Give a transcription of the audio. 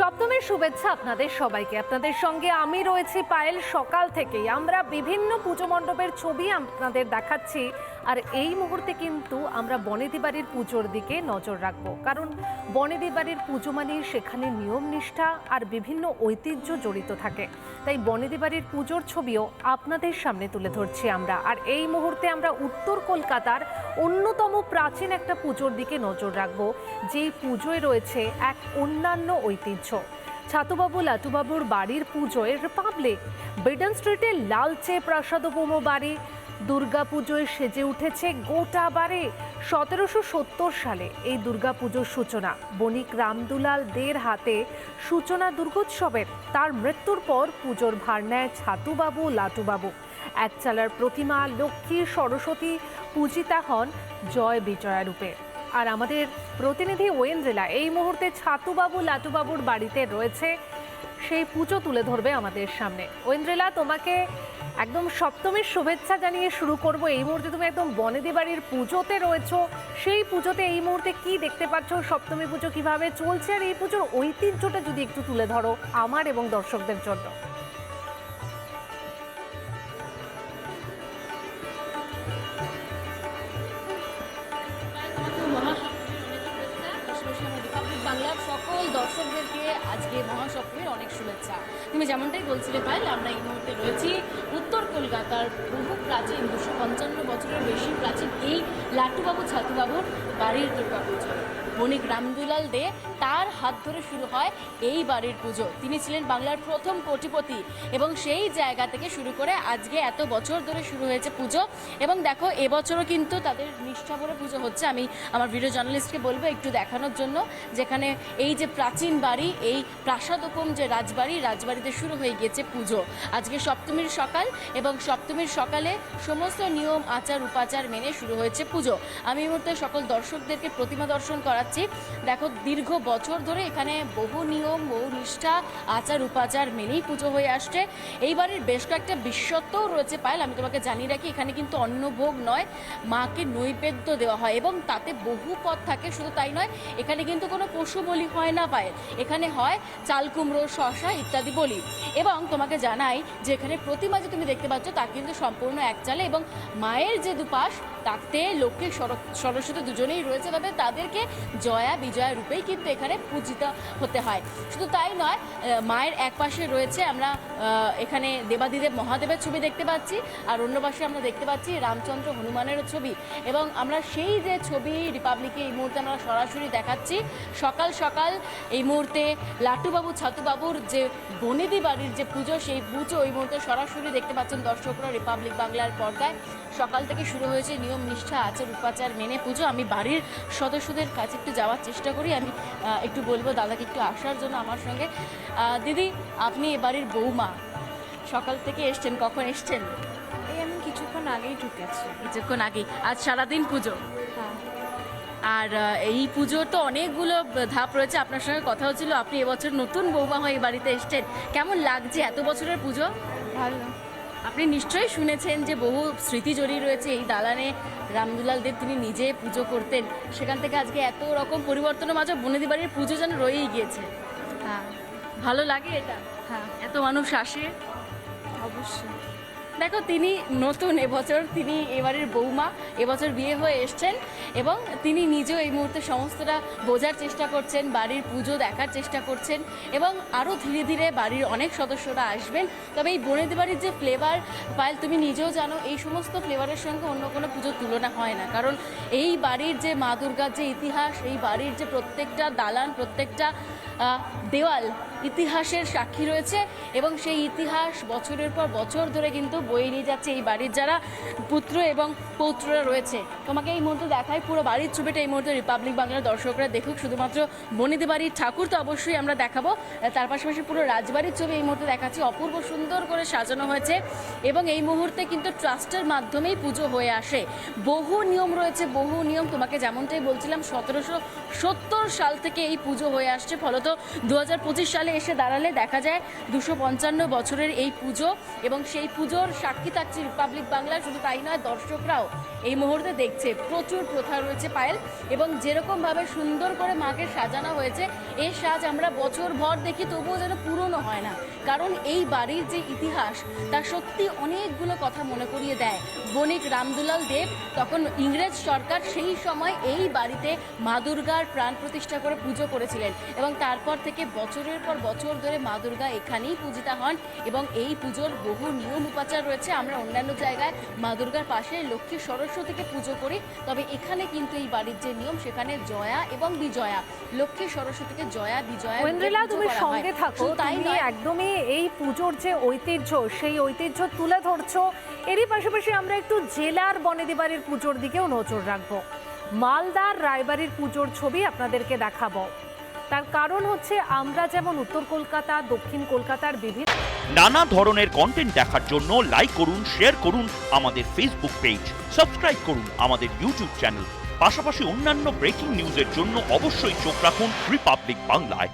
সপ্তমীর শুভেচ্ছা আপনাদের সবাইকে। আপনাদের সঙ্গে আমি রয়েছি পায়েল। সকাল থেকেই আমরা বিভিন্ন পুজো মণ্ডপের ছবি আপনাদের দেখাচ্ছি। আর এই মুহূর্তে কিন্তু আমরা বনেদি বাড়ির পুজোর দিকে নজর রাখব। কারণ বনেদি বাড়ির পুজো মানে সেখানে নিয়ম নিষ্ঠা আর বিভিন্ন ঐতিহ্য জড়িত থাকে। তাই বনেদি বাড়ির পুজোর ছবিও আপনাদের সামনে তুলে ধরছি আমরা। আর এই মুহূর্তে আমরা উত্তর কলকাতার অন্যতম প্রাচীন একটা পুজোর দিকে নজর রাখব, যেই পুজোয় রয়েছে এক অন্যান্য ঐতিহ্য। ছাতুবাবু লাটুবাবুর বাড়ির পুজোয় রিপাবলিক, বিডন স্ট্রিটের লালচে প্রাসাদপূর্ণ বাড়ি দুর্গাপুজোয় সেজে উঠেছে গোটা বাড়ি সতেরোশো সত্তর সালে এই দুর্গাপুজোর সূচনা। বণিক রামদুলাল দের হাতে সূচনা দুর্গোৎসবের। তার মৃত্যুর পর পুজোর ভার নেয় ছাতুবাবু, লাটুবাবু। একচালার প্রতিমা লক্ষ্মী সরস্বতী পূজিতা হন জয় বিজয়া রূপে। আর আমাদের প্রতিনিধি ওয়েন্দ্রেলা, এই মুহূর্তে ছাতুবাবু, লাটুবাবুর বাড়িতে রয়েছে। সেই পুজো তুলে ধরবে আমাদের সামনে। ওয়েন্দ্রেলা, তোমাকে একদম সপ্তমীর শুভেচ্ছা জানিয়ে শুরু করব। এই মুহূর্তে তুমি একদম বনেদি বাড়ির পুজোতে রয়েছো। সেই পুজোতে এই মুহূর্তে কি দেখতে পাচ্ছ? সপ্তমী পুজো কীভাবে চলছে? আর এই পুজোর ঐতিহ্যটা যদি একটু তুলে ধরো আমার এবং দর্শকদের জন্য। দর্শকদেরকে আজকে মহাসপ্তমীর অনেক শুভেচ্ছা। তুমি যেমনটাই বলছিলে ভাই আমরা এই মুহূর্তে রয়েছি উত্তর কলকাতার বহু প্রাচীন, দুশো পঞ্চান্ন বছরের বেশি প্রাচীন এই লাটুবাবু, ছাতুবাবুর বাড়ির দুর্গাপুজো বণিক রামদুলাল দে তার হাত ধরে শুরু হয় এই বাড়ির পুজো। তিনি ছিলেন বাংলার প্রথম কোটিপতি এবং সেই জায়গা থেকে শুরু করে আজকে এত বছর ধরে শুরু হয়েছে পুজো। এবং দেখো, এবছরও কিন্তু তাদের নিষ্ঠা ভরে পুজো হচ্ছে। আমি আমার ভিডিও জার্নালিস্টকে বলব একটু দেখানোর জন্য। যেখানে এই যে প্রাচীন বাড়ি, এই প্রাসাদোপম যে রাজবাড়ি, রাজবাড়িতে শুরু হয়ে গিয়েছে পুজো। আজকে সপ্তমীর সকাল এবং সপ্তমীর সকালে সমস্ত নিয়ম, আচার, উপাচার মেনে শুরু হয়েছে পুজো। আমি এই মুহূর্তে সকল দর্শকদেরকে প্রতিমা দর্শন করাচ্ছি। দেখো, দীর্ঘ বছর ধরে এখানে বহু নিয়ম, বহু নিষ্ঠা, আচার, উপাচার মেনেই পুজো হয়ে আসছে। এইবারের বেশ কয়েকটা বিশ্বত্বও রয়েছে পায়েল, আমি তোমাকে জানিয়ে রাখি, এখানে কিন্তু অন্নভোগ নয়, মাকে নৈবেদ্য দেওয়া হয় এবং তাতে বহু পথ থাকে, শুধু তাই নয়, এখানে কিন্তু কোনো পশু বলি হয় না পায়েল। এখানে হয় চাল কুমড়ো শশা ইত্যাদি বলি। এবং তোমাকে জানাই যে এখানে প্রতিমা যে তুমি দেখতে পাচ্ছ, তা কিন্তু সম্পূর্ণ এক চালে এবং মায়ের যে দুপাশ, তাতে সর- সরস্বতী দুজনেই রয়েছে। তবে তাদেরকে জয়া, বিজয়া রূপেই কিন্তু এখানে পূজিত হতে হয়। শুধু তাই নয় মায়ের এক পাশে রয়েছে আমরা এখানে দেবাদিদেব মহাদেবের ছবি দেখতে পাচ্ছি, আর অন্য পাশে আমরা দেখতে পাচ্ছি রামচন্দ্র হনুমানেরও ছবি। এবং আমরা সেই যে ছবি রিপাবলিকে এই মুহূর্তে আমরা সরাসরি দেখাচ্ছি, সকাল সকাল এই মুহূর্তে লাটুবাবু, ছাতুবাবুর যে বনেদি বাড়ির যে পুজো, সেই পুজো এই মুহূর্তে সরাসরি দেখতে পাচ্ছেন দর্শকরা রিপাবলিক বাংলার পর্দায়। সকাল থেকে শুরু হয়েছে, নিয়ম নিষ্ঠা আচার উপাচার মেনে পুজো। আমি বাড়ির সদস্যদের কাছে যাওয়ার চেষ্টা করি। আমি একটু বলব দাদাকে একটু আসার জন্য আমার সঙ্গে। দিদি আপনি এ বাড়ির বৌমা। সকাল থেকে এসছেন কখন এসছেন? এই আমি কিছুক্ষণ আগেই ঢুকেছি। কিছুক্ষণ আগেই। আজ সারাদিন পুজো। হ্যাঁ। আর এই পুজোর তো অনেকগুলো ধাপ রয়েছে। আপনার সঙ্গে কথা হচ্ছিল আপনি এবছর নতুন বৌমা হয়ে এই বাড়িতে এসছেন। কেমন লাগছে এত বছরের পুজো? ভালো। আপনি নিশ্চয়ই শুনেছেন যে বহু স্মৃতি জড়িয়ে রয়েছে এই দালানে রামদুলাল দেব তিনি নিজে পুজো করতেন। সেখান থেকে আজকে এত রকম পরিবর্তনের মাঝে বনেদি বাড়ির পুজো যেন রয়েই গিয়েছে। হ্যাঁ। ভালো লাগে এটা? হ্যাঁ। এত মানুষ আসে? অবশ্যই। দেখো, তিনি নতুন এবছর তিনি এবারের বৌমা, এবছর বিয়ে হয়ে এসছেন এবং তিনি নিজেও এই মুহূর্তে সমস্তটা বোঝার চেষ্টা করছেন, বাড়ির পুজো দেখার চেষ্টা করছেন এবং আরও ধীরে ধীরে বাড়ির অনেক সদস্যরা আসবেন। তবে এই বনেদি বাড়ির যে ফ্লেভার পায়েল তুমি নিজেও জানো, এই সমস্ত ফ্লেভারের সঙ্গে অন্য কোনো পুজোর তুলনা হয় না। কারণ এই বাড়ির যে মা দুর্গার যে ইতিহাস, এই বাড়ির যে প্রত্যেকটা দালান, প্রত্যেকটা দেওয়াল ইতিহাসের সাক্ষী রয়েছে এবং সেই ইতিহাস বছরের পর বছর ধরে কিন্তু বয়ে নিয়ে যাচ্ছে এই বাড়ির যারা পুত্র এবং পৌত্ররা রয়েছে। তোমাকে এই মুহূর্তে দেখায় পুরো বাড়ির ছবিটা এই মুহূর্তে রিপাবলিক বাংলার দর্শকরা দেখুক। শুধুমাত্র বনিদি বাড়ির ঠাকুর তো অবশ্যই আমরা দেখাবো। তার পাশাপাশি পুরো রাজবাড়ির ছবি এই মুহূর্তে দেখাচ্ছি। অপূর্ব সুন্দর করে সাজানো হয়েছে এবং এই মুহূর্তে কিন্তু ট্রাস্টের মাধ্যমেই পুজো হয়ে আসে। বহু নিয়ম রয়েছে, বহু নিয়ম। তোমাকে যেমনটাই বলছিলাম, সতেরোশো সত্তর সাল থেকে এই পুজো হয়ে আসছে। ফলত দু সালে প্যান্ডেলে এসে দাঁড়ালে দেখা যায় দুশো পঞ্চান্ন বছরের এই পুজো এবং সেই পুজোর সাক্ষী থাকছে রিপাবলিক বাংলা। শুধু তাই নয়, দর্শকরাও এই মুহূর্তে দেখছে। প্রচুর প্রথা রয়েছে পায়েল এবং যেরকমভাবে সুন্দর করে মাকে সাজানো হয়েছে এই সাজ আমরা বছর ভর দেখি, তবুও যেন পুরনো হয় না। কারণ এই বাড়ির যে ইতিহাস, তা সত্যি অনেকগুলো কথা মনে করিয়ে দেয়। বণিক রামদুলাল দেব তখন ইংরেজ সরকার সেই সময় এই বাড়িতে মা দুর্গার প্রাণ প্রতিষ্ঠা করে পুজো করেছিলেন এবং তারপর থেকে বছরের পর বছর ধরে মা দুর্গা এখানেই পূজিতা হন এবং এই পুজোর বহু নিয়ম উপাচার রয়েছে। আমরা অন্যান্য জায়গায় মা দুর্গার পাশে লক্ষ্মী সরস্বতীকে পুজো করি তবে এখানে কিন্তু এই বাড়ির যে নিয়ম সেখানে জয়া এবং বিজয়া লক্ষ্মী সরস্বতীকে জয়া বিজয়া বলে তুমি সঙ্গে থাকো তাই নয়, একদমই এই পুজোর যে ঐতিহ্য সেই ঐতিহ্য তুলে ধরছো। এরই পাশাপাশি আমরা একটু জেলার বনেদি বাড়ির পুজোর দিকেও নজর রাখব। মালদার রায়বাড়ির পুজোর ছবি আপনাদেরকে দেখাবো। তার কারণ হচ্ছে আমরা যেমন উত্তর কলকাতা, দক্ষিণ কলকাতার বিভিন্ন নানা ধরনের কন্টেন্ট দেখার জন্য লাইক করুন শেয়ার করুন আমাদের ফেসবুক পেজ সাবস্ক্রাইব করুন আমাদের ইউটিউব চ্যানেল পাশাপাশি অন্যান্য ব্রেকিং নিউজের জন্য অবশ্যই চোখ রাখুন রিপাবলিক বাংলায়